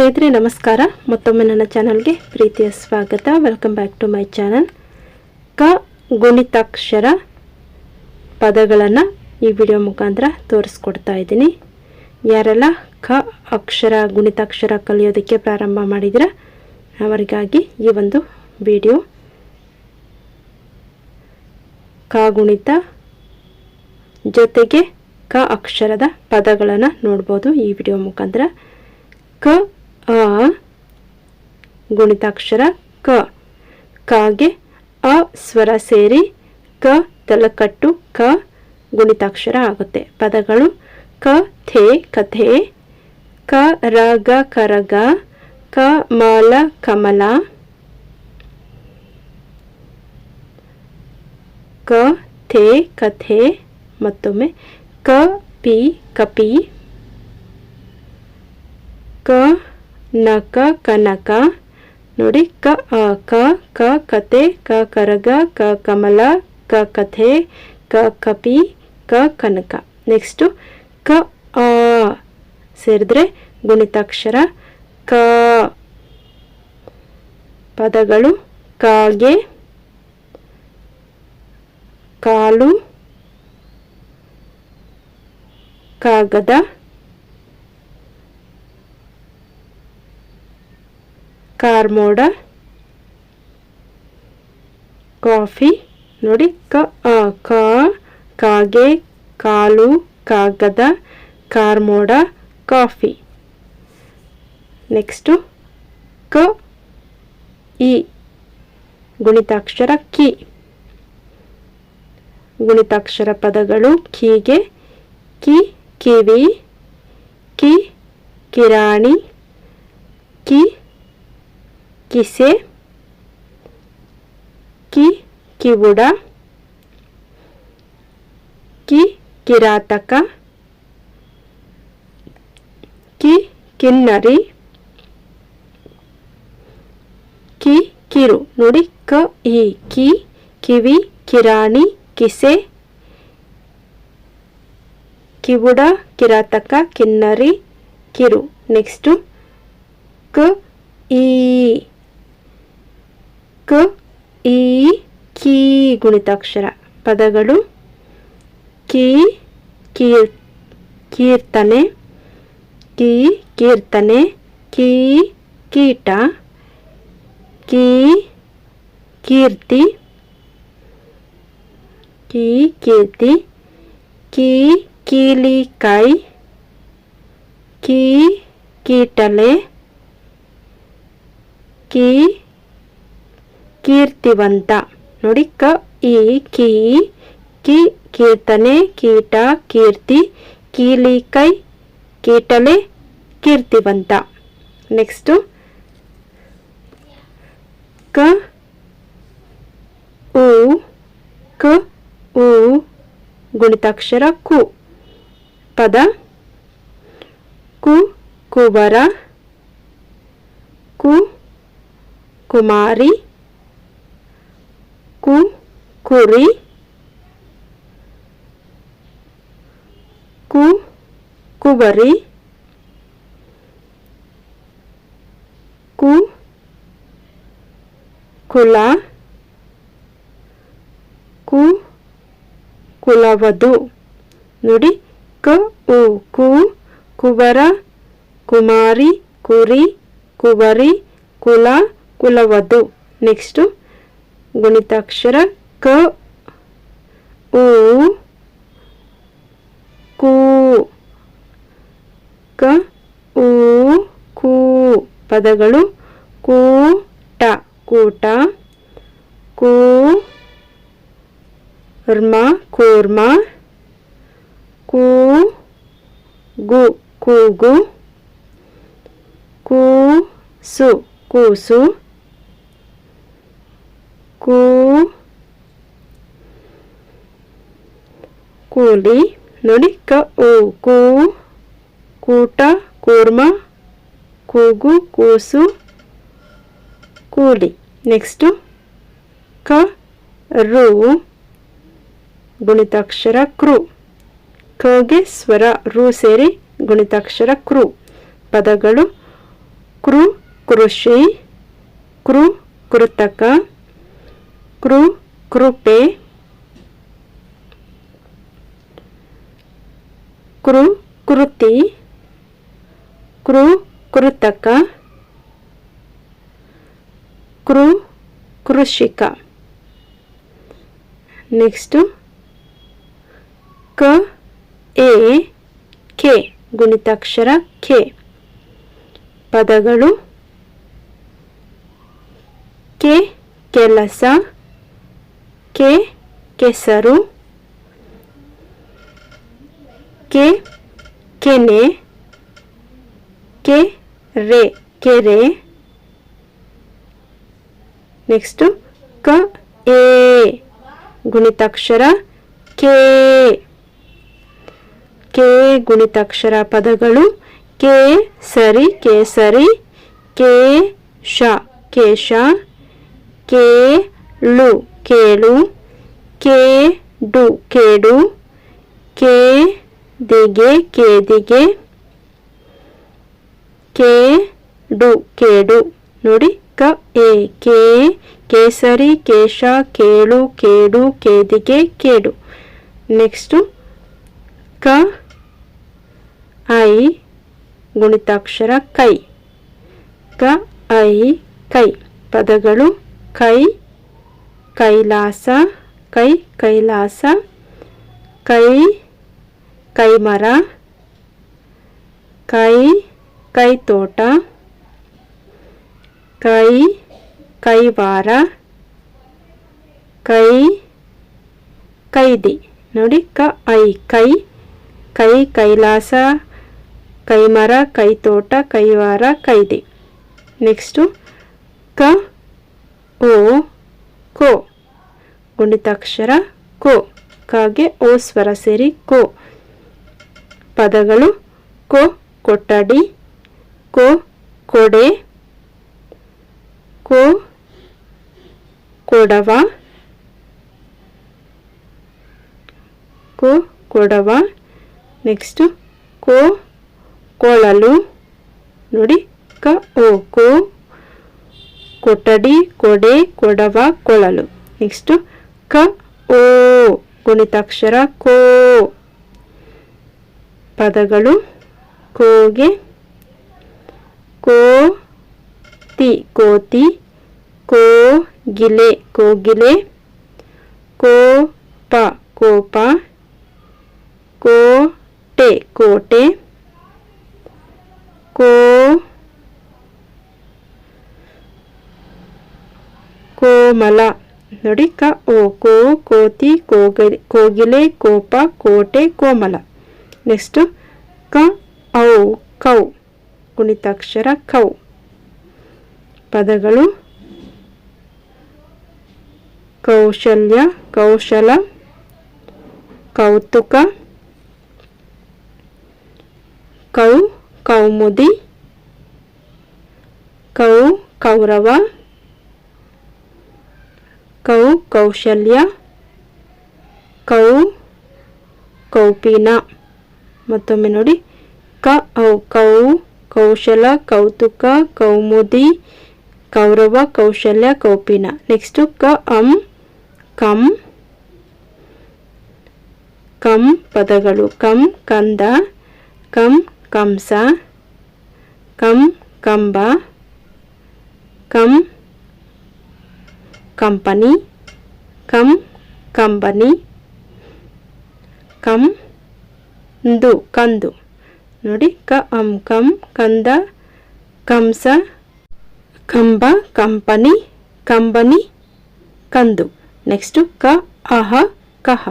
ಸ್ನೇಹಿತರೆ, ನಮಸ್ಕಾರ. ಮತ್ತೊಮ್ಮೆ ನನ್ನ ಚಾನಲ್ಗೆ ಪ್ರೀತಿಯ ಸ್ವಾಗತ. Welcome back to my channel ಕ ಗುಣಿತಾಕ್ಷರ ಪದಗಳನ್ನು ಈ ವಿಡಿಯೋ ಮುಖಾಂತರ ತೋರಿಸ್ಕೊಡ್ತಾ ಇದ್ದೀನಿ. ಯಾರೆಲ್ಲ ಕ ಅಕ್ಷರ, ಗುಣಿತಾಕ್ಷರ ಕಲಿಯೋದಕ್ಕೆ ಪ್ರಾರಂಭ ಮಾಡಿದ್ರೆ ಅವರಿಗಾಗಿ ಈ ಒಂದು ವಿಡಿಯೋ ಕ ಗುಣಿತ ಜೊತೆಗೆ ಕ ಅಕ್ಷರದ ಪದಗಳನ್ನು ನೋಡ್ಬೋದು ಈ ವಿಡಿಯೋ ಮುಖಾಂತರ. ಕ ಅ ಗುಣಿತಾಕ್ಷರ ಕ. ಕಾಗೆ ಅ ಸ್ವರ ಸೇರಿ ಕ ತಲಕಟ್ಟು ಕ ಗುಣಿತಾಕ್ಷರ ಆಗುತ್ತೆ. ಪದಗಳು ಕ ಥೆ ಕಥೆ, ಕ, ರಗ, ಕರಗ, ಕ, ಮಾಲ, ಕಮಲ, ಕ ಥೆ ಕಥೆ, ಮತ್ತೊಮ್ಮೆ ಕ, ಪಿ, ಕಪಿ, ಕ ನಕ, ಕನಕ. ನೋಡಿ, ಕ ಅ ಕ ಕ, ಕತೆ, ಕ, ಕರಗ, ಕ, ಕಮಲ, ಕ, ಕಥೆ, ಕ, ಕಪಿ, ಕ, ಕನಕ. ನೆಕ್ಸ್ಟು ಕ, ಆ. ಸೇರಿದ್ರೆ ಗುಣಿತಾಕ್ಷರ, ಕ. ಪದಗಳು, ಕಾಗೆ, ಕಾಲು, ಕಾಗದ. ಕಾರ್ಮೋಡ ಕಾಫಿ. ನೋಡಿ, ಕ ಕ, ಕಾಗೆ, ಕಾಲು, ಕಾಗದ ಕಾರ್ಮೋಡ ಕಾಫಿ. ನೆಕ್ಸ್ಟು, ಕ, ಇ, ಗುಣಿತಾಕ್ಷರ ಕಿ. ಗುಣಿತಾಕ್ಷರ ಪದಗಳು ಕೀಗೆ, ಕಿ, ಕಿವಿ, ಕಿ, ಕಿರಾಣಿ, ಕಿ ಕಿಸೆ ಕಿ ಕಿವುಡ ಕಿ ಕಿರಾತಕ ಕಿ ಕಿನ್ನರಿ ಕಿ ಕಿರು ನೋಡಿ ಕ ಇ ಕಿ ಕಿವಿ ಕಿರಾಣಿ ಕಿಸೆ ಕಿವುಡ ಕಿರಾತಕ ಕಿನ್ನರಿ ಕಿರು ನೆಕ್ಸ್ಟು ಕ ಈ ಕ, ಈ, ಕೀ ಗುಣಿತಾಕ್ಷರ ಪದಗಳು ಕೀ, ಕೀರ್, ಕೀರ್ತನೆ, ಕೀ ಕೀರ್ತನೆ, ಕೀ, ಕೀಟ, ಕೀ, ಕೀರ್ತಿ ಕೀ ಕೀರ್ತಿ, ಕೀ, ಕೀಲಿಕಾಯಿ, ಕೀ, ಕೀಟಲೆ, ಕೀ ಕೀರ್ತಿವಂತ. ನೋಡಿ ಕ, ಈ, ಕೀ, ಕಿ, ಕೀರ್ತನೆ, ಕೀಟ, ಕೀರ್ತಿ, ಕೀಲಿ ಕೈ, ಕೀಟಲೆ, ಕೀರ್ತಿವಂತ. ನೆಕ್ಸ್ಟು, ಕ, ಉ ಕ, ಉ, ಗುಣಿತಾಕ್ಷರ ಕು. ಪದ, ಕು ಕುಬರ ಕು, ಕುಮಾರಿ ಕುರಿ ಕು ಕುಬರಿ ಕು ಕುಲ ಕು ಕುಲವದು ನೋಡಿ ಕ ಉ ಕು ಕುಬರ ಕುಮಾರಿ ಕುರಿ ಕುಬರಿ ಕುಲ ಕುಲವದು ನೆಕ್ಸ್ಟು ಗುಣಿತಾಕ್ಷರ ಕ, ಉ, ಕು, ಕ, ಉ, ಕೂ ಪದಗಳು ಕೂಟ ಕೂಟ, ಕೂ, ರ್ಮ, ಕೂರ್ಮ, ಕೂ, ಗು, ಕೂಗು, ಕೂಸು ಕೂಸು, ಕೂ ಕೂಲಿ ನೋಡಿ ಕ ಓ, ಕೂ, ಕೂಟ, ಕೂರ್ಮ, ಕೂಗು, ಕೂಸು, ಕೂಲಿ. ನೆಕ್ಸ್ಟು ಕ, ರು, ಗುಣಿತಾಕ್ಷರ ಕ್ರು ಕಗೆ ಸ್ವರ, ರು ಸೇರಿ ಗುಣಿತಾಕ್ಷರ ಕ್ರು ಪದಗಳು ಕೃ, ಕೃಷಿ, ಕೃ, ಕೃತಕ, ಕೃ, ಕೃಪೆ ಕೃ ಕೃತಿ ಕುರು ಕುರುತಕ ಕೃ ಕೃಷಿಕ ನೆಕ್ಸ್ಟು ಕ, ಎ, ಕೆ, ಗುಣಿತಾಕ್ಷರ ಕೆ. ಪದಗಳು ಕೆ, ಕೆಲಸ, ಕೆ, ಕೆಸರು ಕೆ, ಕೆನೆ, ಕೆ, ರೆ, ಕೆರೆ. ನೆಕ್ಸ್ಟು ಕ, ಎ, ಗುಣಿತಾಕ್ಷರ, ಕೆ. ಕೆ, ಗುಣಿತಾಕ್ಷರ ಪದಗಳು ಕೆ, ಸರಿ, ಕೇಸರಿ, ಕೆ, ಶ, ಕೇಶ ಕೇಳು, ಕೆ, ಡು, ಕೇಡು, ಕೆ ದಿಗೆ ಕೇದಿಗೆ ಕೆ ಡು ಕೇಡು ನೋಡಿ ಕ ಎ ಕೆ ಕೇಸರಿ ಕೇಶ ಕೇಳು ಕೇಡು ಕೇದಿಗೆ ಕೇಡು ನೆಕ್ಸ್ಟು ಕ ಐ ಗುಣಿತಾಕ್ಷರ ಕೈ ಕ ಐ ಕೈ ಪದಗಳು ಕೈ ಕೈಲಾಸ ಕೈ ಕೈಲಾಸ ಕೈ ಕೈಮರ, ಕೈ, ಕೈತೋಟ, ಕೈ, ಕೈವಾರ, ಕೈ, ಕೈದಿ. ನೋಡಿ, ಕ, ಐ, ಕೈ ಕೈ ಕೈಲಾಸ, ಕೈಮರ, ಕೈತೋಟ, ಕೈವಾರ, ಕೈದಿ. ನೆಕ್ಸ್ಟು, ಕ, ಓ, ಕೋ. ಗುಣಿತಾಕ್ಷರ, ಕೋ. ಕಾಗೆ, ಓ, ಸ್ವರ ಸೇರಿ ಕೋ. ಪದಗಳು ಕೋ, ಕೊಠಡಿ, ಕೋ, ಕೊಡೆ, ಕೋ, ಕೊಡವ ಕೋ, ಕೊಡವ, ನೆಕ್ಸ್ಟು ಕೋ, ಕೊಳಲು, ನೋಡಿ, ಕ, ಓ, ಕೋ, ಕೊಠಡಿ, ಕೊಡೆ, ಕೊಡವ, ಕೊಳಲು, ನೆಕ್ಸ್ಟು ಕ, ಓ, ಗುಣಿತಾಕ್ಷರ ಕೋ. ಪದಗಳು ಕೋಗೆ ಕೋ ತಿ ಕೋತಿ, ಕೋಗಿಲೆ ಕೋಗಿಲೆ, ಕೋಪ ಕೋಪ, ಕೋಟೆ ಕೋಟೆ, ಕೋ, ಕೋಮಲ. ನೋಡಿ ಕ, ಓ, ಕೋ, ಕೋತಿ, ಕೋಗಿ, ಕೋಗಿಲೆ, ಕೋಪ, ಕೋಟೆ, ಕೋಮಲ. ನೆಕ್ಸ್ಟು ಕ, ಔ, ಕೌ. ಗುಣಿತಾಕ್ಷರ, ಕೌ. ಪದಗಳು ಕೌಶಲ್ಯ, ಕೌಶಲ, ಕೌತುಕ, ಕೌ, ಕೌಮುದಿ, ಕೌ, ಕೌರವ, ಕೌ, ಕೌಶಲ್ಯ, ಕೌ, ಕೌಪಿನ. ಮತ್ತೊಮ್ಮೆ ನೋಡಿ. ಕ, ಔ, ಕೌ, ಕೌಶಲ, ಕೌತುಕ, ಕೌಮುದಿ, ಕೌರವ, ಕೌಶಲ್ಯ, ಕೌಪಿನ. ನೆಕ್ಸ್ಟು ಕ, ಅಂ, ಕಂ ಕಂ ಪದಗಳು. ಕಂ, ಕಂದ, ಕಂ, ಕಂಸ, ಕಂ, ಕಂಬ, ಕಂ, ಕಂಪನಿ, ಕಂ, ಕಂಬನಿ, ಕಂ ದು ಕಂದು. ನೋಡಿ, ಕ, ಅಂ, ಕಂ, ಕಂದ, ಕಂಸ, ಕಂಬ, ಕಂಪನಿ, ಕಂಬನಿ, ಕಂದು. ನೆಕ್ಸ್ಟು ಕ, ಅಹ, ಕಹ.